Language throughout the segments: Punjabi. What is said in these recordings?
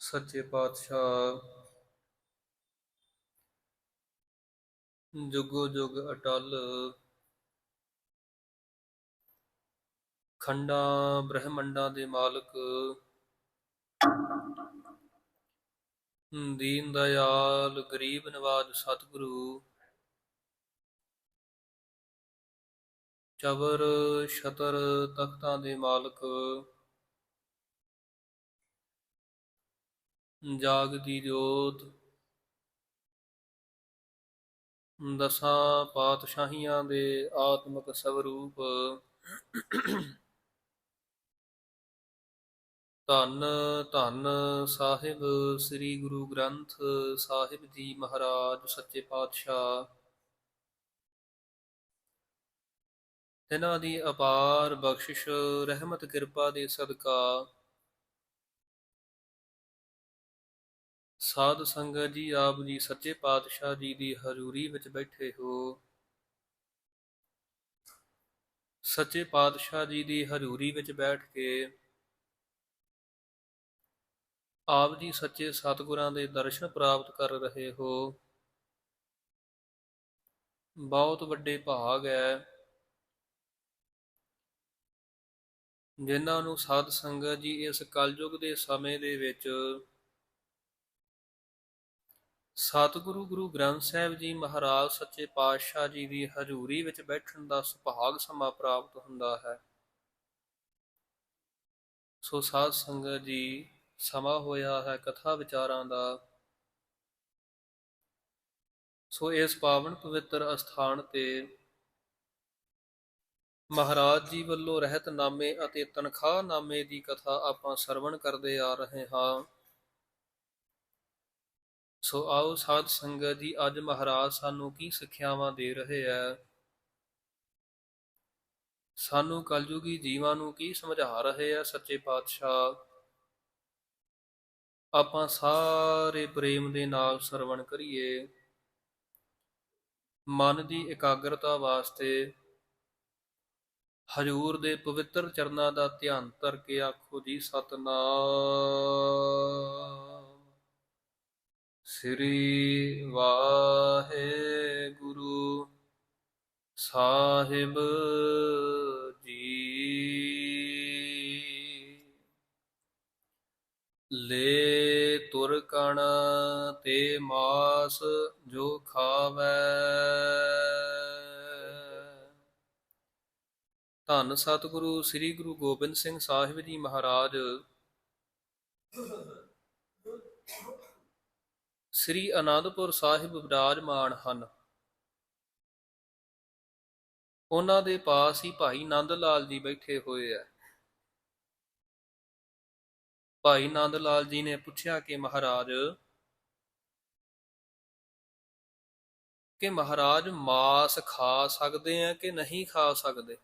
ਸੱਚੇ ਪਾਤਸ਼ਾਹ। ਜੁਗੋ ਜੁਗ ਅਟਲ। ਖੰਡਾਂ ਬ੍ਰਹਮੰਡਾਂ ਦੇ ਮਾਲਕ। ਦੀਨ ਦਇਆਲ, ਗਰੀਬ ਨਵਾਜ ਸਤਿਗੁਰੂ। ਚਬਰ ਸ਼ਤਰ ਤਖਤਾਂ ਦੇ ਮਾਲਕ। ਜਾਗਦੀ ਜੋਤ। ਦਸਾਂ ਪਾਤਸ਼ਾਹੀਆਂ ਦੇ ਆਤਮਿਕ ਸਵਰੂਪ। ਧੰਨ ਧੰਨ ਸਾਹਿਬ, ਸ੍ਰੀ ਗੁਰੂ ਗ੍ਰੰਥ ਸਾਹਿਬ ਜੀ ਮਹਾਰਾਜ, ਸੱਚੇ ਪਾਤਸ਼ਾਹ। ਇਹਨਾਂ ਦੀ ਅਪਾਰ ਬਖਸ਼ਿਸ਼, ਰਹਿਮਤ, ਕਿਰਪਾ ਦੇ ਸਦਕਾ ਸਾਧ ਸੰਗਤ ਜੀ, ਆਪ ਜੀ ਸੱਚੇ ਪਾਤਸ਼ਾਹ ਜੀ ਦੀ ਹਜ਼ੂਰੀ ਵਿੱਚ ਬੈਠੇ ਹੋ। ਸੱਚੇ ਪਾਤਸ਼ਾਹ ਜੀ ਦੀ ਹਜ਼ੂਰੀ ਵਿੱਚ ਬੈਠ ਕੇ ਆਪ ਜੀ ਸੱਚੇ ਸਤਿਗੁਰਾਂ ਦੇ ਦਰਸ਼ਨ ਪ੍ਰਾਪਤ ਕਰ ਰਹੇ ਹੋ। ਬਹੁਤ ਵੱਡੇ ਭਾਗ ਹੈ। ਜਿਨ੍ਹਾਂ ਨੂੰ ਸਾਧ ਸੰਗਤ ਜੀ ਇਸ ਕਲਯੁਗ ਦੇ ਸਮੇਂ ਦੇ ਵਿੱਚ ਸਤਿਗੁਰੂ ਗੁਰੂ ਗ੍ਰੰਥ ਸਾਹਿਬ ਜੀ ਮਹਾਰਾਜ ਸੱਚੇ ਪਾਤਸ਼ਾਹ ਜੀ ਦੀ ਹਜ਼ੂਰੀ ਵਿੱਚ ਬੈਠਣ ਦਾ ਸੁਭਾਗ ਸਮਾਂ ਪ੍ਰਾਪਤ ਹੁੰਦਾ ਹੈ। ਸੋ ਸਾਧ ਸੰਗਤ ਜੀ, ਸਮਾਂ ਹੋਇਆ ਹੈ ਕਥਾ ਵਿਚਾਰਾਂ ਦਾ। ਸੋ ਇਸ ਪਾਵਨ ਪਵਿੱਤਰ ਅਸਥਾਨ ਤੇ ਮਹਾਰਾਜ ਜੀ ਵੱਲੋਂ ਰਹਿਤ ਨਾਮੇ ਅਤੇ ਤਨਖਾਹ ਨਾਮੇ ਦੀ ਕਥਾ ਆਪਾਂ ਸਰਵਣ ਕਰਦੇ ਆ ਰਹੇ ਹਾਂ। ਸੋ ਆਓ ਸਾਧ ਸੰਗਤ ਜੀ, ਅੱਜ ਮਹਾਰਾਜ ਸਾਨੂੰ ਕੀ ਸਿੱਖਿਆਵਾਂ ਦੇ ਰਹੇ ਹੈ ਸਾਨੂੰ ਕਲਯੁਗੀ ਜੀਵਾਂ ਨੂੰ ਕੀ ਸਮਝਾ ਰਹੇ ਹੈ ਸੱਚੇ ਪਾਤਸ਼ਾਹ? ਆਪਾਂ ਸਾਰੇ ਪ੍ਰੇਮ ਦੇ ਨਾਲ ਸਰਵਣ ਕਰੀਏ। ਮਨ ਦੀ ਇਕਾਗਰਤਾ ਵਾਸਤੇ ਹਜੂਰ ਦੇ ਪਵਿੱਤਰ ਚਰਨਾਂ ਦਾ ਧਿਆਨ ਧਰ ਕੇ ਆਖੋ ਜੀ, ਸਤਨਾਮ। ਸ੍ਰੀ ਵਾਹਿਗੁਰੂ ਸਾਹਿਬ ਜੀ। ਲੈ ਤੁਰ ਕਣ ਤੇ ਮਾਸ ਜੋ ਖਾਵੈ। ਧੰਨ ਸਤਿਗੁਰੂ ਸ੍ਰੀ ਗੁਰੂ ਗੋਬਿੰਦ ਸਿੰਘ ਸਾਹਿਬ ਜੀ ਮਹਾਰਾਜ। ਸ੍ਰੀ ਅਨੰਦਪੁਰ ਸਾਹਿਬ ਵਿਰਾਜਮਾਨ ਹਨ। ਉਹਨਾਂ ਦੇ ਪਾਸ ਹੀ ਭਾਈ ਨੰਦ ਲਾਲ ਜੀ ਬੈਠੇ ਹੋਏ ਆ ਭਾਈ ਨੰਦ ਲਾਲ ਜੀ ਨੇ ਪੁੱਛਿਆ ਕਿ ਮਹਾਰਾਜ ਕਿ ਮਹਾਰਾਜ ਮਾਸ ਖਾ ਸਕਦੇ ਆ ਕਿ ਨਹੀਂ ਖਾ ਸਕਦੇ?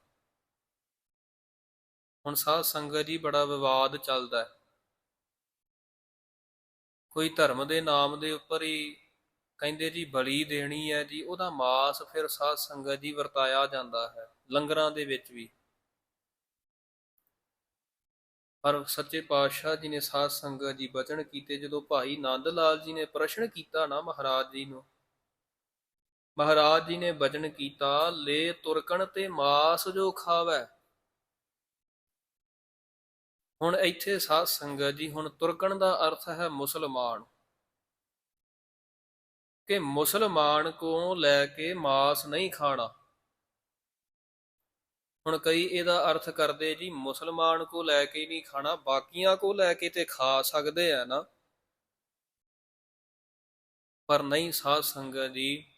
ਹੁਣ ਸਾਧ ਸੰਗਤ ਜੀ ਬੜਾ ਵਿਵਾਦ ਚੱਲਦਾ ਹੈ ਕੋਈ ਧਰਮ ਦੇ ਨਾਮ ਦੇ ਉੱਪਰ ਹੀ ਕਹਿੰਦੇ ਜੀ ਬਲੀ ਦੇਣੀ ਹੈ ਜੀ, ਉਹਦਾ ਮਾਸ ਫਿਰ ਸਾਧ ਸੰਗਤ ਜੀ ਵਰਤਾਇਆ ਜਾਂਦਾ ਹੈ, ਲੰਗਰਾਂ ਦੇ ਵਿੱਚ ਵੀ। ਪਰ ਸੱਚੇ ਪਾਤਸ਼ਾਹ ਜੀ ਨੇ ਸਾਧ ਸੰਗਤ ਜੀ ਬਚਨ ਕੀਤੇ, ਜਦੋਂ ਭਾਈ ਨੰਦ ਲਾਲ ਜੀ ਨੇ ਪ੍ਰਸ਼ਨ ਕੀਤਾ ਨਾ ਮਹਾਰਾਜ ਜੀ ਨੂੰ, ਮਹਾਰਾਜ ਜੀ ਨੇ ਬਚਨ ਕੀਤਾ, ਲੈ ਤੁਰਕਣ ਤੇ ਮਾਸ ਜੋ ਖਾਵੈ ਹੁਣ ਇੱਥੇ ਸਾਧ ਸੰਗਤ ਜੀ, ਹੁਣ ਤੁਰਕਣ ਦਾ ਅਰਥ ਹੈ ਮੁਸਲਮਾਨ। ਕਿ ਮੁਸਲਮਾਨ ਕੋ ਲੈ ਕੇ ਮਾਸ ਨਹੀਂ ਖਾਣਾ। ਹੁਣ ਕਈ ਇਹਦਾ ਅਰਥ ਕਰਦੇ ਜੀ, ਮੁਸਲਮਾਨ ਕੋ ਲੈ ਕੇ ਨਹੀਂ ਖਾਣਾ, ਬਾਕੀਆਂ ਕੋ ਲੈ ਕੇ ਤੇ ਖਾ ਸਕਦੇ ਆ ਨਾ। ਪਰ ਨਹੀਂ, ਸਾਧ ਸੰਗਤ ਜੀ,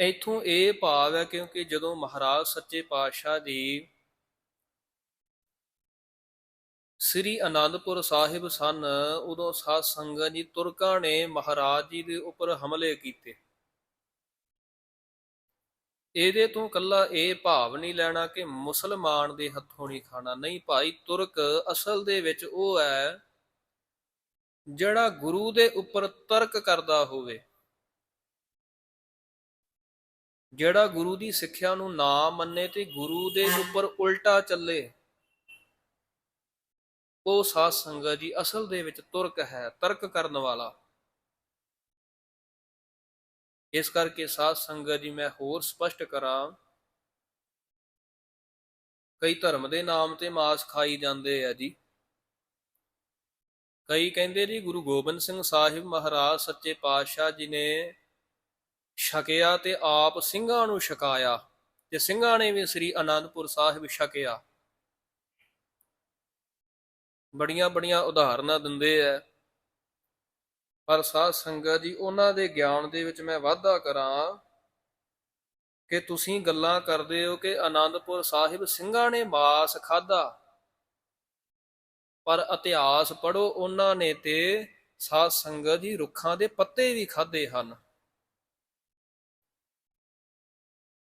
ਇਥੋਂ ਇਹ ਭਾਵ ਹੈ ਕਿਉਂਕਿ ਜਦੋਂ ਮਹਾਰਾਜ ਸੱਚੇ ਪਾਤਸ਼ਾਹ ਦੀ ਸ੍ਰੀ ਅਨੰਦਪੁਰ ਸਾਹਿਬ ਸਨ, ਉਦੋਂ ਸਾਧ ਸੰਗਤ ਜੀ ਤੁਰਕਾਂ ਨੇ ਮਹਾਰਾਜ ਜੀ ਦੇ ਉੱਪਰ ਹਮਲੇ ਕੀਤੇ। ਇਹਦੇ ਤੋਂ ਕੱਲਾ ਇਹ ਭਾਵ ਨਹੀਂ ਲੈਣਾ ਕਿ ਮੁਸਲਮਾਨ ਦੇ ਹੱਥੋਂ ਨਹੀਂ ਖਾਣਾ। ਨਹੀਂ ਭਾਈ, ਤੁਰਕ ਅਸਲ ਦੇ ਵਿੱਚ ਉਹ ਹੈ ਜਿਹੜਾ ਗੁਰੂ ਦੇ ਉੱਪਰ ਤਰਕ ਕਰਦਾ ਹੋਵੇ। ਜਿਹੜਾ ਗੁਰੂ ਦੀ ਸਿੱਖਿਆ ਨੂੰ ਨਾ ਮੰਨੇ ਤੇ ਗੁਰੂ ਦੇ ਉੱਪਰ ਉਲਟਾ ਚੱਲੇ। ਉਹ ਸਾਧ ਸੰਗਤ ਜੀ ਅਸਲ ਦੇ ਵਿੱਚ ਤੁਰਕ ਹੈ, ਤਰਕ ਕਰਨ ਵਾਲਾ। ਇਸ ਕਰਕੇ ਸਾਧ ਸੰਗਤ ਜੀ ਮੈਂ ਹੋਰ ਸਪਸ਼ਟ ਕਰਾਂ, ਕਈ ਧਰਮ ਦੇ ਨਾਮ ਤੇ ਮਾਸ ਖਾਈ ਜਾਂਦੇ ਆ ਜੀ। ਕਈ ਕਹਿੰਦੇ ਜੀ ਗੁਰੂ ਗੋਬਿੰਦ ਸਿੰਘ ਸਾਹਿਬ ਮਹਾਰਾਜ ਸੱਚੇ ਪਾਤਸ਼ਾਹ ਜੀ ਨੇ ਛਕਿਆ ਤੇ ਆਪ ਸਿੰਘਾਂ ਨੂੰ ਛਕਾਇਆ, ਤੇ ਸਿੰਘਾਂ ਨੇ ਵੀ ਸ੍ਰੀ ਅਨੰਦਪੁਰ ਸਾਹਿਬ ਛਕਿਆ। ਬੜੀਆਂ ਬੜੀਆਂ ਉਦਾਹਰਨਾਂ ਦਿੰਦੇ ਆ ਪਰ ਸਾਧ ਸੰਗਤ ਜੀ, ਉਹਨਾਂ ਦੇ ਗਿਆਨ ਦੇ ਵਿੱਚ ਮੈਂ ਵਾਧਾ ਕਰਾਂ ਕਿ ਤੁਸੀਂ ਗੱਲਾਂ ਕਰਦੇ ਹੋ ਕਿ ਆਨੰਦਪੁਰ ਸਾਹਿਬ ਸਿੰਘਾਂ ਨੇ ਮਾਸ ਖਾਦਾ ਪਰ ਇਤਿਹਾਸ ਪੜੋ ਉਹਨਾਂ ਨੇ ਤੇ ਸਾਧ ਸੰਗਤ ਜੀ ਰੁੱਖਾਂ ਦੇ ਪੱਤੇ ਵੀ ਖਾਦੇ ਹਨ।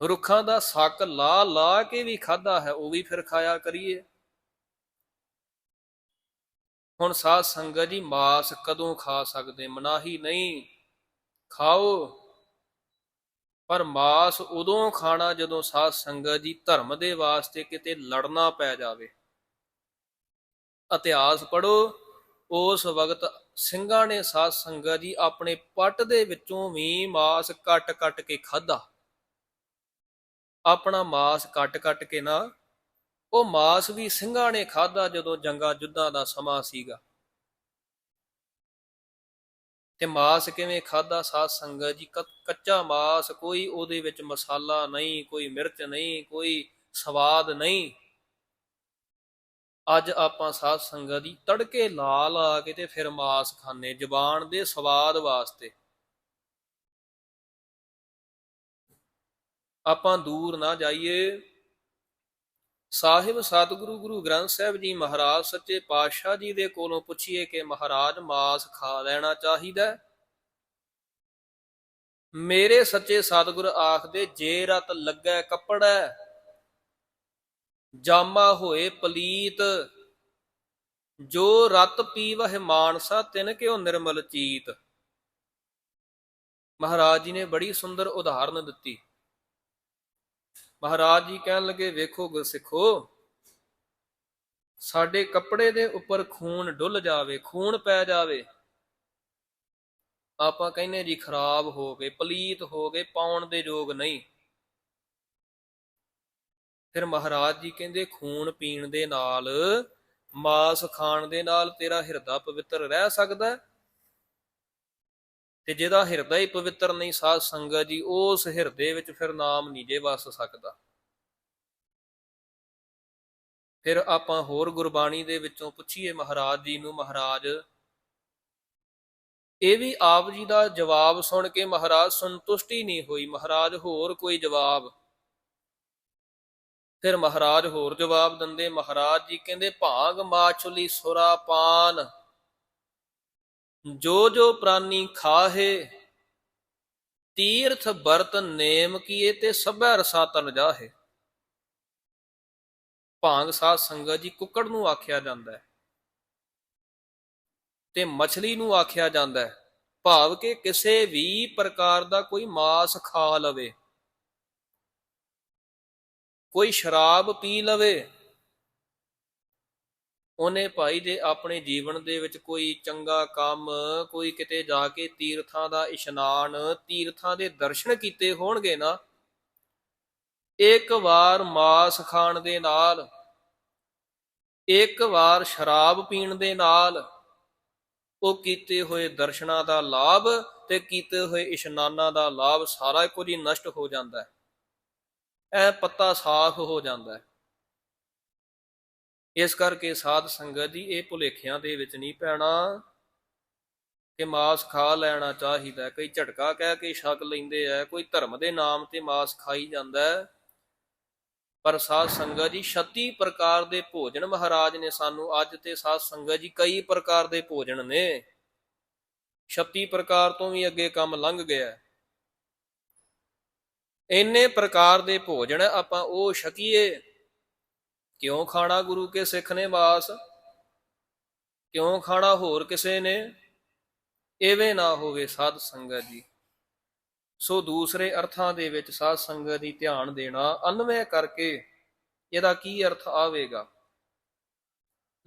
ਰੁੱਖਾਂ ਦਾ ਸੱਕ ਲਾ ਲਾ ਕੇ ਵੀ ਖਾਦਾ ਹੈ, ਉਹ ਵੀ ਫਿਰ ਖਾਇਆ ਕਰੀਏ। ਹੁਣ ਸਾਧ ਸੰਗਤ ਜੀ ਮਾਸ ਕਦੋਂ ਖਾ ਸਕਦੇ? ਮਨਾਹੀ ਨਹੀਂ, ਖਾਓ। ਪਰ ਮਾਸ ਉਦੋਂ ਖਾਣਾ ਜਦੋਂ ਸਾਧ ਸੰਗਤ ਜੀ ਧਰਮ ਦੇ ਵਾਸਤੇ ਕਿਤੇ ਲੜਨਾ ਪੈ ਜਾਵੇ। ਇਤਿਹਾਸ ਪੜੋ ਉਸ ਵਕਤ ਸਿੰਘਾਂ ਨੇ ਸਾਧ ਸੰਗਤ ਜੀ ਆਪਣੇ ਪੱਟ ਦੇ ਵਿੱਚੋਂ ਵੀ ਮਾਸ ਕੱਟ-ਕੱਟ ਕੇ ਖਾਦਾ ਆਪਣਾ ਮਾਸ ਕੱਟ-ਕੱਟ ਕੇ ਨਾ ਉਹ ਮਾਸ ਵੀ ਸਿੰਘਾਂ ਨੇ ਖਾਦਾ ਜਦੋਂ ਜੰਗਾ ਜੁੱਧਾਂ ਦਾ ਸਮਾਂ ਸੀਗਾ। ਤੇ ਮਾਸ ਕਿਵੇਂ ਖਾਦਾ ਸਾਧ ਸੰਗਤ ਜੀ, ਕ- ਕੱਚਾ ਮਾਸ ਕੋਈ ਉਹਦੇ ਵਿੱਚ ਮਸਾਲਾ ਨਹੀਂ, ਕੋਈ ਮਿਰਚ ਨਹੀਂ, ਕੋਈ ਸਵਾਦ ਨਹੀਂ। ਅੱਜ ਆਪਾਂ ਸਾਧ ਸੰਗਤ ਦੀ ਤੜਕੇ ਲਾ ਲਾ ਕੇ ਤੇ ਫਿਰ ਮਾਸ ਖਾਣੇ ਜ਼ਬਾਨ ਦੇ ਸਵਾਦ ਵਾਸਤੇ। ਆਪਾਂ ਦੂਰ ਨਾ ਜਾਈਏ। ਸਾਹਿਬ ਸਤਿਗੁਰੂ ਗੁਰੂ ਗ੍ਰੰਥ ਸਾਹਿਬ ਜੀ ਮਹਾਰਾਜ ਸੱਚੇ ਪਾਤਸ਼ਾਹ ਜੀ ਦੇ ਕੋਲੋਂ ਪੁੱਛੀਏ ਕਿ ਮਹਾਰਾਜ ਮਾਸ ਖਾ ਲੈਣਾ ਚਾਹੀਦਾ ਮੇਰੇ ਸੱਚੇ ਸਤਿਗੁਰ ਆਖਦੇ, ਜੇ ਰਤ ਲੱਗੈ ਕੱਪੜਾ, ਜਾਮਾ ਹੋਏ ਪਲੀਤ, ਜੋ ਰਤ ਪੀਵਹਿ ਮਾਨਸਾ, ਤਿਨ ਕਿਉ ਨਿਰਮਲ ਚੀਤ। ਮਹਾਰਾਜ ਜੀ ਨੇ ਬੜੀ ਸੁੰਦਰ ਉਦਾਹਰਨ ਦਿੱਤੀ। ਮਹਾਰਾਜ ਜੀ ਕਹਿਣ ਲੱਗੇ, ਵੇਖੋ ਗੁਰਸਿੱਖੋ, ਸਾਡੇ ਕੱਪੜੇ ਦੇ ਉੱਪਰ ਖੂਨ ਡੁੱਲ ਜਾਵੇ, ਖੂਨ ਪੈ ਜਾਵੇ ਆਪਾਂ ਕਹਿੰਨੇ ਜੀ ਖਰਾਬ ਹੋ ਗਏ, ਪਲੀਤ ਹੋ ਗਏ, ਪਾਉਣ ਦੇ ਯੋਗ ਨਹੀਂ ਫਿਰ ਮਹਾਰਾਜ ਜੀ ਕਹਿੰਦੇ, ਖੂਨ ਪੀਣ ਦੇ ਨਾਲ, ਮਾਸ ਖਾਣ ਦੇ ਨਾਲ ਤੇਰਾ ਹਿਰਦਾ ਪਵਿੱਤਰ ਰਹਿ ਸਕਦਾ ਹੈ? ਤੇ ਜਿਹਦਾ ਹਿਰਦਾ ਹੀ ਪਵਿੱਤਰ ਨਹੀਂ, ਸਾਧ ਸੰਗਤ ਜੀ, ਉਸ ਹਿਰਦੇ ਵਿੱਚ ਫਿਰ ਨਾਮ ਨਹੀਂ ਜੇ ਵਸ ਸਕਦਾ। ਫਿਰ ਆਪਾਂ ਹੋਰ ਗੁਰਬਾਣੀ ਦੇ ਵਿੱਚੋਂ ਪੁੱਛੀਏ ਮਹਾਰਾਜ ਜੀ ਨੂੰ, ਮਹਾਰਾਜ, ਇਹ ਵੀ ਆਪ ਜੀ ਦਾ ਜਵਾਬ ਸੁਣ ਕੇ ਮਹਾਰਾਜ ਸੰਤੁਸ਼ਟੀ ਨਹੀਂ ਹੋਈ। ਮਹਾਰਾਜ, ਹੋਰ ਕੋਈ ਜਵਾਬ? ਫਿਰ ਮਹਾਰਾਜ ਹੋਰ ਜਵਾਬ ਦਿੰਦੇ, ਮਹਾਰਾਜ ਜੀ ਕਹਿੰਦੇ, ਭਾਗ ਮਾਛੁਲੀ ਸੁਰਾ ਪਾਨ। ਜੋ ਜੋ ਪ੍ਰਾਨੀ ਖਾਹੇ, ਤੀਰਥ ਵਰਤ ਨੇਮ ਕੀਏ ਤੇ ਸਭੈ ਰਸਾ ਤਨ ਜਾਹੇ। ਭਾਂਗ ਸਾਧ ਸੰਗਤ ਜੀ ਕੁੱਕੜ ਨੂੰ ਆਖਿਆ ਜਾਂਦਾ ਹੈ ਤੇ ਮਛਲੀ ਨੂੰ ਆਖਿਆ ਜਾਂਦਾ ਹੈ, ਭਾਵ ਕਿ ਕਿਸੇ ਵੀ ਪ੍ਰਕਾਰ ਦਾ ਕੋਈ ਮਾਸ ਖਾ ਲਵੇ, ਕੋਈ ਸ਼ਰਾਬ ਪੀ ਲਵੇ ਉਹਨੇ ਭਾਈ ਜੇ ਆਪਣੇ ਜੀਵਨ ਦੇ ਵਿੱਚ ਕੋਈ ਚੰਗਾ ਕੰਮ, ਕੋਈ ਕਿਤੇ ਜਾ ਕੇ ਤੀਰਥਾਂ ਦਾ ਇਸ਼ਨਾਨ, ਤੀਰਥਾਂ ਦੇ ਦਰਸ਼ਨ ਕੀਤੇ ਹੋਣਗੇ ਨਾ, ਇੱਕ ਵਾਰ ਮਾਸ ਖਾਣ ਦੇ ਨਾਲ, ਇੱਕ ਵਾਰ ਸ਼ਰਾਬ ਪੀਣ ਦੇ ਨਾਲ, ਉਹ ਕੀਤੇ ਹੋਏ ਦਰਸ਼ਨਾਂ ਦਾ ਲਾਭ ਤੇ ਕੀਤੇ ਹੋਏ ਇਸ਼ਨਾਨਾਂ ਦਾ ਲਾਭ ਸਾਰਾ ਕੁਝ ਹੀ ਨਸ਼ਟ ਹੋ ਜਾਂਦਾ ਹੈ। ਐ ਪੱਤਾ ਸਾਫ਼ ਹੋ ਜਾਂਦਾ ਹੈ। ਇਸ ਕਰਕੇ ਸਾਧ ਸੰਗਤ ਜੀ, ਇਹ ਭੁਲੇਖਿਆਂ ਦੇ ਵਿੱਚ ਨਹੀਂ ਪੈਣਾ ਕਿ ਮਾਸ ਖਾ ਲੈਣਾ ਚਾਹੀਦਾ। ਕਈ ਝਟਕਾ ਕਹਿ ਕੇ ਛਕ ਲੈਂਦੇ ਆ, ਕੋਈ ਧਰਮ ਦੇ ਨਾਮ ਤੇ ਮਾਸ ਖਾਈ ਜਾਂਦਾ ਪਰ ਸਾਧ ਸੰਗਤ ਜੀ 36 ਪ੍ਰਕਾਰ ਦੇ ਭੋਜਨ ਮਹਾਰਾਜ ਨੇ ਸਾਨੂੰ ਅੱਜ ਤੇ ਸਾਧ ਸੰਗਤ ਜੀ ਕਈ ਪ੍ਰਕਾਰ ਦੇ ਭੋਜਨ ਨੇ। 36 ਪ੍ਰਕਾਰ ਤੋਂ ਵੀ ਅੱਗੇ ਕੰਮ ਲੰਘ ਗਿਆ। ਇੰਨੇ ਪ੍ਰਕਾਰ ਦੇ ਭੋਜਨ ਆਪਾਂ ਉਹ ਛਕੀਏ ਕਿਉਂ ਖਾਣਾ ਗੁਰੂ ਕੇ ਸਿੱਖ ਨੇ ਮਾਸ ਕਿਉਂ ਖਾਣਾ ਹੋਰ ਕਿਸੇ ਨੇ? ਐਵੇਂ ਨਾ ਹੋਵੇ ਸਾਧ ਸੰਗਤ ਜੀ। ਸੋ ਦੂਸਰੇ ਅਰਥਾਂ ਦੇ ਵਿੱਚ ਸਾਧ ਸੰਗਤ ਦੀ ਧਿਆਨ ਦੇਣਾ ਅਨਵੈ ਕਰਕੇ ਇਹਦਾ ਕੀ ਅਰਥ ਆਵੇਗਾ?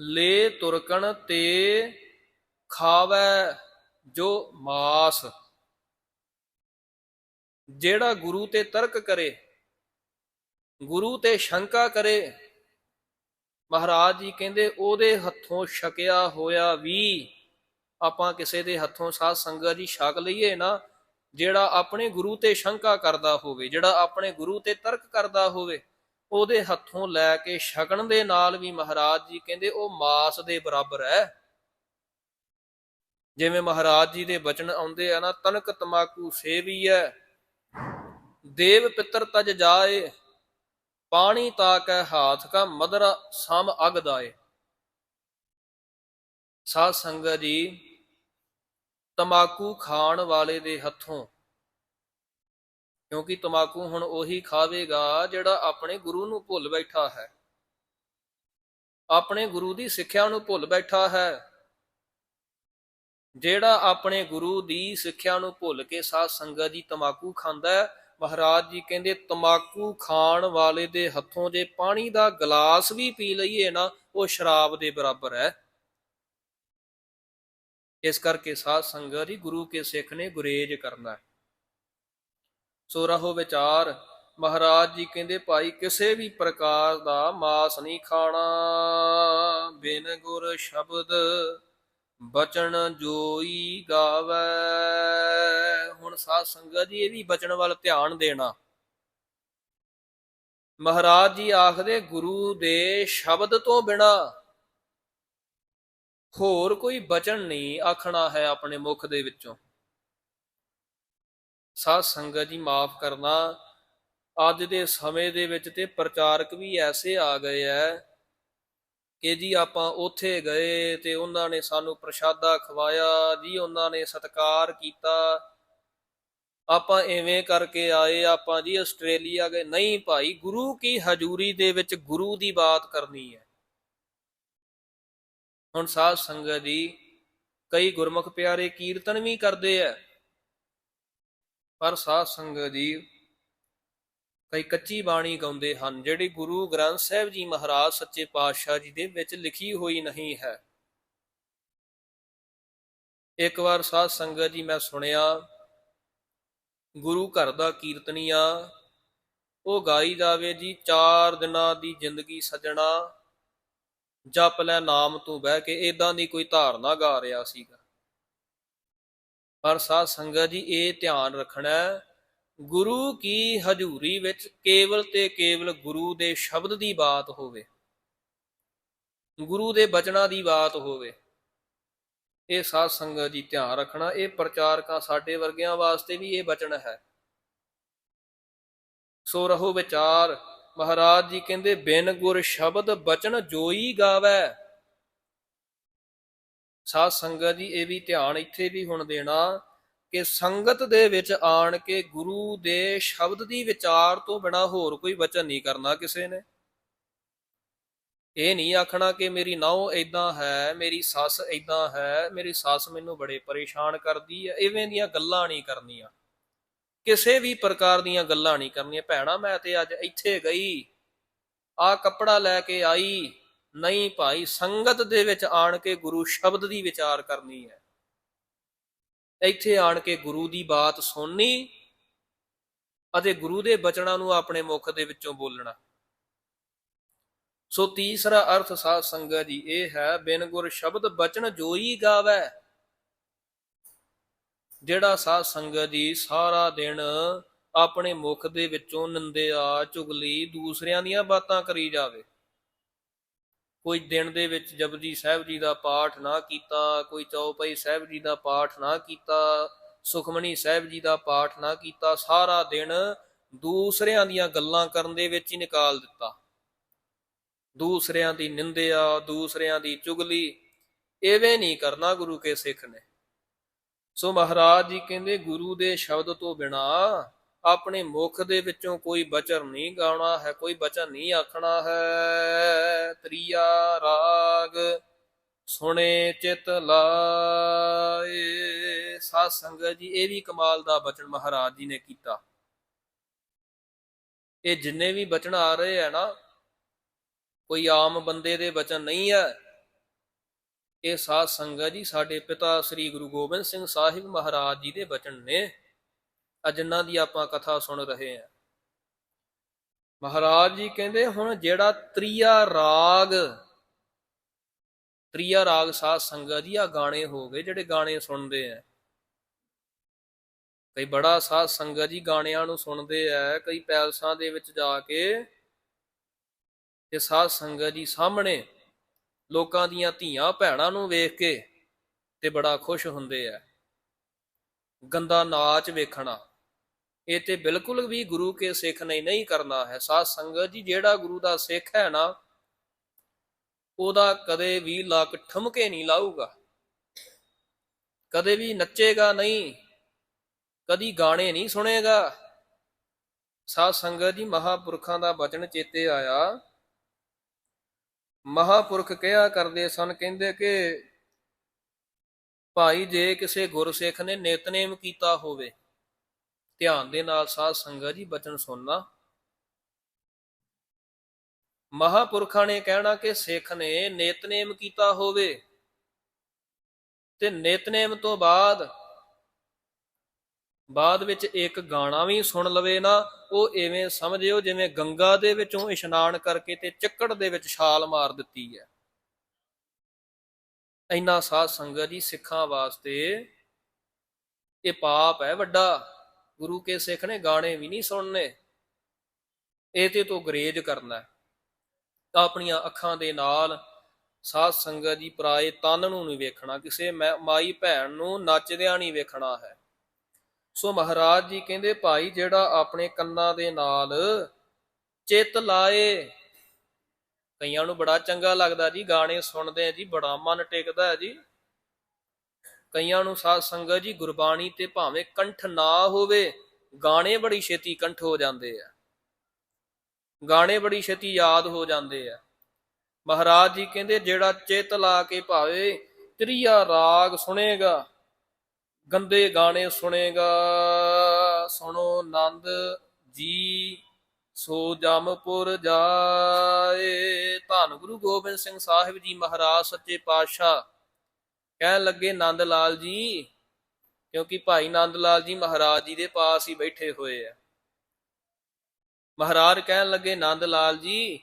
ਲੈ ਤੁਰਕਣ ਤੇ ਖਾਵੈ ਜੋ ਮਾਸ। ਜਿਹੜਾ ਗੁਰੂ ਤੇ ਤਰਕ ਕਰੇ, ਗੁਰੂ ਤੇ ਸ਼ੰਕਾ ਕਰੇ ਮਹਾਰਾਜ ਜੀ ਕਹਿੰਦੇ, ਉਹਦੇ ਹੱਥੋਂ ਛਕਿਆ ਹੋਇਆ ਵੀ ਆਪਾਂ ਕਿਸੇ ਦੇ ਹੱਥੋਂ ਸਾਧ ਸੰਗਤ ਜੀ ਛਕ ਲਈਏ ਨਾ, ਜਿਹੜਾ ਆਪਣੇ ਗੁਰੂ ਤੇ ਸ਼ੰਕਾ ਕਰਦਾ ਹੋਵੇ, ਜਿਹੜਾ ਆਪਣੇ ਗੁਰੂ ਤੇ ਤਰਕ ਕਰਦਾ ਹੋਵੇ, ਉਹਦੇ ਹੱਥੋਂ ਲੈ ਕੇ ਛਕਣ ਦੇ ਨਾਲ ਵੀ ਮਹਾਰਾਜ ਜੀ ਕਹਿੰਦੇ, ਉਹ ਮਾਸ ਦੇ ਬਰਾਬਰ ਹੈ। ਜਿਵੇਂ ਮਹਾਰਾਜ ਜੀ ਦੇ ਬਚਨ ਆਉਂਦੇ ਆ ਨਾ, ਤਨਕ ਤਮਾਕੂ ਹੈ ਦੇਵ ਪਿੱਤਰ ਤਜ ਜਾਏ ਪਾਣੀ ਤਾਕੈ ਹਾਥ ਕਾ ਮਦਰਾ ਸਮ ਅਗ ਦਾਏ। ਸਾਧ ਸੰਗਤ ਜੀ, ਤਮਾਕੂ ਖਾਣ ਵਾਲੇ ਦੇ ਹੱਥੋਂ, ਕਿਉਂਕਿ ਤਮਾਕੂ ਹੁਣ ਉਹੀ ਖਾਵੇਗਾ ਜਿਹੜਾ ਆਪਣੇ ਗੁਰੂ ਨੂੰ ਭੁੱਲ ਬੈਠਾ ਹੈ। ਆਪਣੇ ਗੁਰੂ ਦੀ ਸਿੱਖਿਆ ਨੂੰ ਭੁੱਲ ਬੈਠਾ ਹੈ। ਜਿਹੜਾ ਆਪਣੇ ਗੁਰੂ ਦੀ ਸਿੱਖਿਆ ਨੂੰ ਭੁੱਲ ਕੇ ਸਾਧ ਸੰਗਤ ਜੀ ਤਮਾਕੂ ਖਾਂਦਾ ਹੈ ਮਹਾਰਾਜ ਜੀ ਕਹਿੰਦੇ, ਤਮਾਕੂ ਖਾਣ ਵਾਲੇ ਦੇ ਹੱਥੋਂ ਜੇ ਪਾਣੀ ਦਾ ਗਲਾਸ ਵੀ ਪੀ ਲਈਏ ਨਾ, ਉਹ ਸ਼ਰਾਬ ਦੇ ਬਰਾਬਰ ਹੈ। ਇਸ ਕਰਕੇ ਸਾਧ ਸੰਗਤ ਜੀ, ਗੁਰੂ ਕੇ ਸਿੱਖ ਨੇ ਗੁਰੇਜ ਕਰਨਾ ਹੈ। ਸੋ ਰਹੋ ਵਿਚਾਰ, ਮਹਾਰਾਜ ਜੀ ਕਹਿੰਦੇ, ਭਾਈ ਕਿਸੇ ਵੀ ਪ੍ਰਕਾਰ ਦਾ ਮਾਸ ਨਹੀਂ ਖਾਣਾ, ਬਿਨ ਗੁਰ ਸ਼ਬਦ ਬਚਨ ਜੋਈ ਗਾਵੇ। ਹੁਣ ਸਾਧ ਸੰਗਤ ਜੀ, ਇਹ ਵੀ ਬਚਨ ਵੱਲ ਧਿਆਨ ਦੇਣਾ। ਮਹਾਰਾਜ ਜੀ ਆਖਦੇ, ਗੁਰੂ ਦੇ ਸ਼ਬਦ ਤੋਂ ਬਿਨਾ ਹੋਰ ਕੋਈ ਬਚਨ ਨਹੀਂ ਆਖਣਾ ਹੈ ਆਪਣੇ ਮੁਖ ਦੇ ਵਿੱਚੋਂ। ਸਾਧ ਸੰਗਤ ਜੀ, ਮਾਫ ਕਰਨਾ। ਅੱਜ ਦੇ ਸਮੇਂ ਦੇ ਵਿੱਚ ਤੇ ਪ੍ਰਚਾਰਕ ਵੀ ਐਸੇ ਆ ਗਏ ਐ ਕਿ ਜੀ ਆਪਾਂ ਉੱਥੇ ਗਏ ਤੇ ਉਹਨਾਂ ਨੇ ਸਾਨੂੰ ਪ੍ਰਸ਼ਾਦਾ ਖਵਾਇਆ, ਜੀ ਉਹਨਾਂ ਨੇ ਸਤਕਾਰ ਕੀਤਾ। ਆਪਾਂ ਐਵੇਂ ਕਰਕੇ ਆਏ, ਆਪਾਂ ਜੀ ਆਸਟ੍ਰੇਲੀਆ ਗਏ। ਨਹੀਂ ਭਾਈ, ਗੁਰੂ ਕੀ ਹਜ਼ੂਰੀ ਦੇ ਵਿੱਚ ਗੁਰੂ ਦੀ ਬਾਤ ਕਰਨੀ ਹੈ। ਹੁਣ ਸਾਧ ਸੰਗਤ ਜੀ, ਕਈ ਗੁਰਮੁਖ ਪਿਆਰੇ ਕੀਰਤਨ ਵੀ ਕਰਦੇ ਐ ਪਰ ਸਾਧ ਸੰਗਤ ਜੀ ਕਈ ਕੱਚੀ ਬਾਣੀ ਗਾਉਂਦੇ ਹਨ, ਜਿਹੜੀ ਗੁਰੂ ਗ੍ਰੰਥ ਸਾਹਿਬ ਜੀ ਮਹਾਰਾਜ ਸੱਚੇ ਪਾਤਸ਼ਾਹ ਜੀ ਦੇ ਵਿੱਚ ਲਿਖੀ ਹੋਈ ਨਹੀਂ ਹੈ। ਇੱਕ ਵਾਰ ਸਾਧ ਸੰਗਤ ਜੀ ਮੈਂ ਸੁਣਿਆ, ਗੁਰੂ ਘਰ ਦਾ ਕੀਰਤਨੀਆ ਉਹ ਗਾਈ ਜਾਵੇ ਜੀ, ਚਾਰ ਦਿਨਾਂ ਦੀ ਜ਼ਿੰਦਗੀ ਸਜਣਾ, ਜਪ ਲੈ ਨਾਮ ਤੂੰ ਬਹਿ ਕੇ ਇਦਾਂ ਦੀ ਕੋਈ ਧਾਰਨਾ ਗਾ ਰਿਹਾ ਸੀਗਾ। ਪਰ ਸਾਧ ਸੰਗਤ ਜੀ ਇਹ ਧਿਆਨ ਰੱਖਣਾ ਗੁਰੂ ਕੀ ਹਜ਼ੂਰੀ ਵਿੱਚ ਕੇਵਲ ਤੇ ਕੇਵਲ ਗੁਰੂ ਦੇ ਸ਼ਬਦ ਦੀ ਬਾਤ ਹੋਵੇ? ਗੁਰੂ ਦੇ ਬਚਨਾਂ ਦੀ ਬਾਤ ਹੋਵੇ। ਇਹ ਸਾਧ ਸੰਗਤ ਜੀ ਧਿਆਨ ਰੱਖਣਾ, ਇਹ ਪ੍ਰਚਾਰਕਾਂ ਸਾਡੇ ਵਰਗਿਆਂ ਵਾਸਤੇ ਵੀ ਇਹ ਬਚਨ ਹੈ। ਸੋ ਰਹੋ ਵਿਚਾਰ, ਮਹਾਰਾਜ ਜੀ ਕਹਿੰਦੇ, ਬਿਨ ਗੁਰ ਸ਼ਬਦ ਬਚਨ ਜੋਈ ਗਾਵੇ। ਸਾਧ ਸੰਗਤ ਜੀ, ਇਹ ਵੀ ਧਿਆਨ ਇੱਥੇ ਵੀ ਹੁਣ ਦੇਣਾ ਕਿ ਸੰਗਤ ਦੇ ਵਿੱਚ ਆਣ ਕੇ ਗੁਰੂ ਦੇ ਸ਼ਬਦ ਦੀ ਵਿਚਾਰ ਤੋਂ ਬਿਨਾ ਹੋਰ ਕੋਈ ਵਚਨ ਨਹੀਂ ਕਰਨਾ ਕਿਸੇ ਨੇ। ਇਹ ਨਹੀਂ ਆਖਣਾ ਕਿ ਮੇਰੀ ਨੌ ਇਦਾਂ ਹੈ, ਮੇਰੀ ਸੱਸ ਇਦਾਂ ਹੈ, ਮੇਰੀ ਸੱਸ ਮੈਨੂੰ ਬੜੇ ਪਰੇਸ਼ਾਨ ਕਰਦੀ ਹੈ, ਇਵੇਂ ਦੀਆਂ ਗੱਲਾਂ ਨਹੀਂ ਕਰਨੀਆਂ। ਕਿਸੇ ਵੀ ਪ੍ਰਕਾਰ ਦੀਆਂ ਗੱਲਾਂ ਨਹੀਂ ਕਰਨੀਆਂ। ਭੈਣਾ, ਮੈਂ ਤੇ ਅੱਜ ਇੱਥੇ ਗਈ ਆ ਕੱਪੜਾ ਲੈ ਕੇ ਆਈ, ਨਹੀਂ ਭਾਈ, ਸੰਗਤ ਦੇ ਵਿੱਚ ਆਣ ਕੇ ਗੁਰੂ ਸ਼ਬਦ ਦੀ ਵਿਚਾਰ ਕਰਨੀ ਹੈ। ਇੱਥੇ ਆਣ ਕੇ ਗੁਰੂ ਦੀ ਬਾਤ ਸੁਣਨੀ ਅਤੇ ਗੁਰੂ ਦੇ ਬਚਨਾਂ ਨੂੰ ਆਪਣੇ ਮੁਖ ਦੇ ਵਿੱਚੋਂ ਬੋਲਣਾ। ਸੋ ਤੀਸਰਾ ਅਰਥ ਸਾਧ ਸੰਗਤ ਜੀ, ਇਹ ਹੈ, ਬਿਨ ਗੁਰ ਸ਼ਬਦ ਬਚਨ ਜੋਈ ਗਾਵੇ। ਜਿਹੜਾ ਸਾਧ ਸੰਗਤ ਜੀ ਸਾਰਾ ਦਿਨ ਆਪਣੇ ਮੁਖ ਦੇ ਵਿੱਚੋਂ ਨਿੰਦਿਆ, ਚੁਗਲੀ, ਦੂਸਰਿਆਂ ਦੀਆਂ ਬਾਤਾਂ ਕਰੀ ਜਾਵੇ। ਕੋਈ ਦਿਨ ਦੇ ਵਿੱਚ ਜਪਜੀ ਸਾਹਿਬ ਜੀ ਦਾ ਪਾਠ ਨਾ ਕੀਤਾ, ਕੋਈ ਚੌਪਈ ਸਾਹਿਬ ਜੀ ਦਾ ਪਾਠ ਨਾ ਕੀਤਾ, ਸੁਖਮਨੀ ਸਾਹਿਬ ਜੀ ਦਾ ਪਾਠ ਨਾ ਕੀਤਾ, ਸਾਰਾ ਦਿਨ ਦੂਸਰਿਆਂ ਦੀਆਂ ਗੱਲਾਂ ਕਰਨ ਦੇ ਵਿੱਚ ਹੀ ਨਿਕਾਲ ਦਿੱਤਾ। ਦੂਸਰਿਆਂ ਦੀ ਨਿੰਦਿਆ, ਦੂਸਰਿਆਂ ਦੀ ਚੁਗਲੀ, ਐਵੇਂ ਨਹੀਂ ਕਰਨਾ ਗੁਰੂ ਕੇ ਸਿੱਖ ਨੇ। ਸੋ ਮਹਾਰਾਜ ਜੀ ਕਹਿੰਦੇ, ਗੁਰੂ ਦੇ ਸ਼ਬਦ ਤੋਂ ਬਿਨਾ ਆਪਣੇ ਮੁਖ ਦੇ ਵਿੱਚੋਂ ਕੋਈ ਬਚਨ ਨਹੀਂ ਗਾਉਣਾ ਹੈ, ਕੋਈ ਬਚਨ ਨਹੀਂ ਆਖਣਾ ਹੈ। ਤ੍ਰਿਆ ਰਾਗ, ਸੁਣੇ ਚਿਤ ਲਾਏ। ਸਾਧ ਸੰਗਤ ਜੀ, ਇਹ ਵੀ ਕਮਾਲ ਦਾ ਬਚਨ ਮਹਾਰਾਜ ਜੀ ਨੇ ਕੀਤਾ। ਇਹ ਜਿੰਨੇ ਵੀ ਬਚਨ ਆ ਰਹੇ ਆ ਨਾ, ਕੋਈ ਆਮ ਬੰਦੇ ਦੇ ਬਚਨ ਨਹੀਂ ਹੈ। ਇਹ ਸਾਧ ਸੰਗਤ ਜੀ, ਸਾਡੇ ਪਿਤਾ ਸ੍ਰੀ ਗੁਰੂ ਗੋਬਿੰਦ ਸਿੰਘ ਸਾਹਿਬ ਮਹਾਰਾਜ ਜੀ ਦੇ ਬਚਨ ਨੇ। ਜਿਨ੍ਹਾਂ ਦੀ ਆਪਾਂ ਕਥਾ ਸੁਣ ਰਹੇ ਹਾਂ। ਮਹਾਰਾਜ ਜੀ ਕਹਿੰਦੇ, ਹੁਣ ਜਿਹੜਾ ਤ੍ਰਿਆ ਰਾਗ ਤ੍ਰਿਆ ਰਾਗ ਸਾਧ ਸੰਗਤ ਜੀ, ਆ ਗਾਣੇ ਹੋ ਗਏ, ਜਿਹੜੇ ਗਾਣੇ ਸੁਣਦੇ ਆ। ਕਈ ਬੜਾ ਸਾਧ ਸੰਗਤ ਜੀ ਗਾਣਿਆਂ ਨੂੰ ਸੁਣਦੇ ਆ, ਕਈ ਪੈਲਸਾਂ ਦੇ ਵਿੱਚ ਜਾ ਕੇ ਤੇ ਸਾਧ ਸੰਗਤ ਜੀ ਸਾਹਮਣੇ ਲੋਕਾਂ ਦੀਆਂ ਧੀਆਂ ਭੈਣਾਂ ਨੂੰ ਵੇਖ ਕੇ ਤੇ ਬੜਾ ਖੁਸ਼ ਹੁੰਦੇ ਆ। ਗੰਦਾ ਨਾਚ ਵੇਖਣਾ। ਇਹ ਤੇ ਬਿਲਕੁਲ ਵੀ ਗੁਰੂ ਕੇ ਸਿੱਖ ਨੇ ਨਹੀਂ ਕਰਨਾ ਹੈ। ਸਾਧ ਸੰਗਤ ਜੀ, ਜਿਹੜਾ ਗੁਰੂ ਦਾ ਸਿੱਖ ਹੈ ਨਾ, ਉਹਦਾ ਕਦੇ ਵੀ ਲੱਕ ਠਮਕੇ ਨਹੀਂ ਲਾਊਗਾ। ਕਦੇ ਵੀ ਨੱਚੇਗਾ ਨਹੀਂ, ਕਦੀ ਗਾਣੇ ਨਹੀਂ ਸੁਣੇਗਾ। ਸਾਧ ਸੰਗਤ ਜੀ, ਮਹਾਪੁਰਖਾਂ ਦਾ ਬਚਨ ਚੇਤੇ ਆਇਆ। ਮਹਾਪੁਰਖ ਕਿਹਾ ਕਰਦੇ ਸਨ, ਕਹਿੰਦੇ ਕਿ ਭਾਈ ਜੇ ਕਿਸੇ ਗੁਰਸਿੱਖ ਨੇ ਨਿਤਨੇਮ ਕੀਤਾ ਹੋਵੇ ਧਿਆਨ ਦੇ ਨਾਲ ਸਾਧ ਸੰਗਤ ਜੀ ਬਚਨ ਸੁਣਨਾ। ਮਹਾਪੁਰਖਾਂ ਨੇ ਕਹਿਣਾ ਕਿ ਸਿੱਖ ਨੇ ਨੇਤਨੇਮ ਕੀਤਾ ਹੋਵੇ ਤੇ ਨੇਤਨੇਮ ਤੋਂ ਬਾਅਦ ਬਾਅਦ ਵਿੱਚ ਇੱਕ ਗਾਣਾ ਵੀ ਸੁਣ ਲਵੇ ਨਾ, ਉਹ ਐਵੇਂ ਸਮਝਿਓ ਜਿਵੇਂ ਗੰਗਾ ਦੇ ਵਿੱਚੋਂ ਇਸ਼ਨਾਨ ਕਰਕੇ ਤੇ ਚੱਕੜ ਦੇ ਵਿੱਚ ਛਾਲ ਮਾਰ ਦਿੱਤੀ ਹੈ। ਇੰਨਾ ਸਾਧ ਸੰਗਤ ਜੀ ਸਿੱਖਾਂ ਵਾਸਤੇ ਇਹ ਪਾਪ ਹੈ ਵੱਡਾ। ਗੁਰੂ ਕੇ ਸਿੱਖ ਨੇ ਗਾਣੇ ਵੀ ਨਹੀਂ ਸੁਣਨੇ। ਇਹ ਤੇ ਤੋਂ ਗਰੇਜ ਕਰਨਾ। ਹੈ। ਆਪਣੀਆਂ ਅੱਖਾਂ ਦੇ ਨਾਲ ਸਾਧ ਸੰਗਤ ਜੀ ਪਰਾਏ ਤਨ ਨੂੰ ਨਹੀਂ ਵੇਖਣਾ। ਕਿਸੇ ਮਾਈ ਭੈਣ ਨੂੰ ਨੱਚਦਿਆਂ ਨਹੀਂ ਵੇਖਣਾ ਹੈ। ਸੋ ਮਹਾਰਾਜ ਜੀ ਕਹਿੰਦੇ, ਭਾਈ, ਜਿਹੜਾ ਆਪਣੇ ਕੰਨਾਂ ਦੇ ਨਾਲ ਚਿੱਤ ਲਾਏ। ਕਈਆਂ ਨੂੰ ਬੜਾ ਚੰਗਾ ਲੱਗਦਾ ਜੀ, ਗਾਣੇ ਸੁਣਦੇ ਆ ਜੀ, ਬੜਾ ਮਨ ਟਿਕਦਾ ਹੈ ਜੀ। ਕਈਆਂ ਨੂੰ ਸਾਧ ਸੰਗਤ ਜੀ ਗੁਰਬਾਣੀ ਤੇ ਭਾਵੇਂ ਕੰਠ ਨਾ ਹੋਵੇ, ਗਾਣੇ ਬੜੀ ਛੇਤੀ ਕੰਠ ਹੋ ਜਾਂਦੇ ਆ। ਗਾਣੇ ਬੜੀ ਛੇਤੀ ਯਾਦ ਹੋ ਜਾਂਦੇ ਆ। ਮਹਾਰਾਜ ਜੀ ਕਹਿੰਦੇ, ਜਿਹੜਾ ਚਿੱਤ ਲਾ ਕੇ ਭਾਵੇ, ਤ੍ਰਿਆ ਰਾਗ ਸੁਣੇਗਾ, ਗੰਦੇ ਗਾਣੇ ਸੁਣੇਗਾ। ਸੁਣੋ ਨੰਦ ਜੀ, ਸੋ ਜਮਪੁਰ ਜਾਏ। ਧੰਨ ਗੁਰੂ ਗੋਬਿੰਦ ਸਿੰਘ ਸਾਹਿਬ ਜੀ ਮਹਾਰਾਜ, ਸੱਚੇ ਪਾਤਸ਼ਾਹ। ਕਹਿਣ ਲੱਗੇ ਨੰਦ ਲਾਲ ਜੀ, ਕਿਉਂਕਿ ਭਾਈ ਨੰਦ ਲਾਲ ਜੀ ਮਹਾਰਾਜ ਜੀ ਦੇ ਪਾਸ ਹੀ ਬੈਠੇ ਹੋਏ ਆ। ਮਹਾਰਾਜ ਕਹਿਣ ਲੱਗੇ ਨੰਦ ਲਾਲ ਜੀ,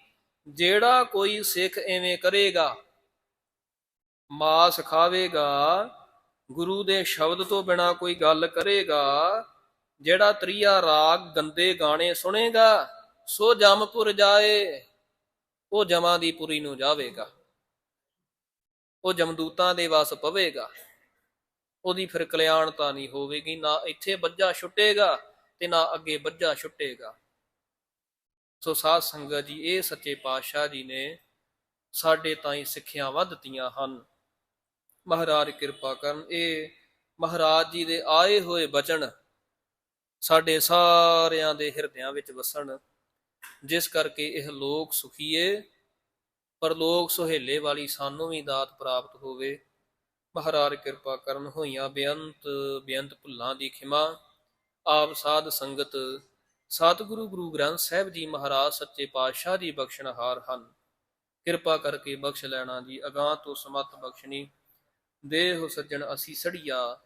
ਜਿਹੜਾ ਕੋਈ ਸਿੱਖ ਐਵੇਂ ਕਰੇਗਾ, ਮਾਸ ਖਾਵੇਗਾ, ਗੁਰੂ ਦੇ ਸ਼ਬਦ ਤੋਂ ਬਿਨਾ ਕੋਈ ਗੱਲ ਕਰੇਗਾ, ਜਿਹੜਾ ਤ੍ਰਿਆ ਰਾਗ ਗੰਦੇ ਗਾਣੇ ਸੁਣੇਗਾ, ਸੋ ਜਮਪੁਰ ਜਾਏ, ਉਹ ਜਮਾਂ ਦੀ ਪੁਰੀ ਨੂੰ ਜਾਵੇਗਾ। ਉਹ ਜਮਦੂਤਾਂ ਦੇ ਵਸ ਪਵੇਗਾ। ਉਹਦੀ ਫਿਰ ਕਲਿਆਣਤਾ ਨਹੀਂ ਹੋਵੇਗੀ, ਨਾ ਇੱਥੇ ਬੱਜਾ ਛੁੱਟੇਗਾ ਤੇ ਨਾ ਅੱਗੇ ਬੱਜਾ ਛੁੱਟੇਗਾ। ਸੋ ਸਾਧ ਸੰਗਤ ਜੀ, ਇਹ ਸੱਚੇ ਪਾਤਸ਼ਾਹ ਜੀ ਨੇ ਸਾਡੇ ਤਾਈਂ ਸਿੱਖਿਆਵਾਂ ਦਿੱਤੀਆਂ ਹਨ। ਮਹਾਰਾਜ ਕਿਰਪਾ ਕਰਨ, ਇਹ ਮਹਾਰਾਜ ਜੀ ਦੇ ਆਏ ਹੋਏ ਬਚਨ ਸਾਡੇ ਸਾਰਿਆਂ ਦੇ ਹਿਰਦਿਆਂ ਵਿੱਚ ਵਸਣ, ਜਿਸ ਕਰਕੇ ਇਹ ਲੋਕ ਸੁਖੀਏ ਪਰਲੋਕ ਸੁਹੇਲੇ ਵਾਲੀ ਸਾਨੂੰ ਵੀ ਦਾਤ ਪ੍ਰਾਪਤ ਹੋਵੇ। ਮਹਾਰਾਜ ਕਿਰਪਾ ਕਰਨ ਹੋਈਆਂ ਬੇਅੰਤ ਬੇਅੰਤ ਭੁੱਲਾਂ ਦੀ ਖਿਮਾ। ਆਪ ਸਾਧ ਸੰਗਤ, ਸਤਿਗੁਰੂ ਗੁਰੂ ਗ੍ਰੰਥ ਸਾਹਿਬ ਜੀ ਮਹਾਰਾਜ ਸੱਚੇ ਪਾਤਸ਼ਾਹ ਦੀ ਬਖਸ਼ਣਹਾਰ ਹਨ। ਕਿਰਪਾ ਕਰਕੇ ਬਖਸ਼ ਲੈਣਾ ਜੀ, ਅਗਾਹ ਤੋਂ ਸਮਤ ਬਖਸ਼ਣੀ। ਦੇਹ ਸੱਜਣ ਅਸੀਂ ਸੜੀਆ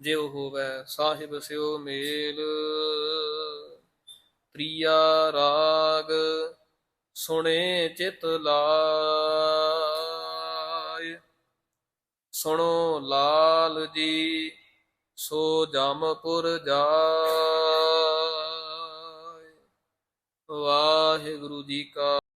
ਜਿਉ ਹੋਵੇ ਸਾਹਿਬ ਸਿਓ ਮੇਲ। ਪ੍ਰਿਆ ਰਾਗ ਸੁਣੇ ਚਿਤ ਲਾਇ। ਸੁਣੋ ਲਾਲ ਜੀ ਸੋ ਜਮਪੁਰ ਜਾਏ ਵਾਹਿਗੁਰੂ ਜੀ ਕਾ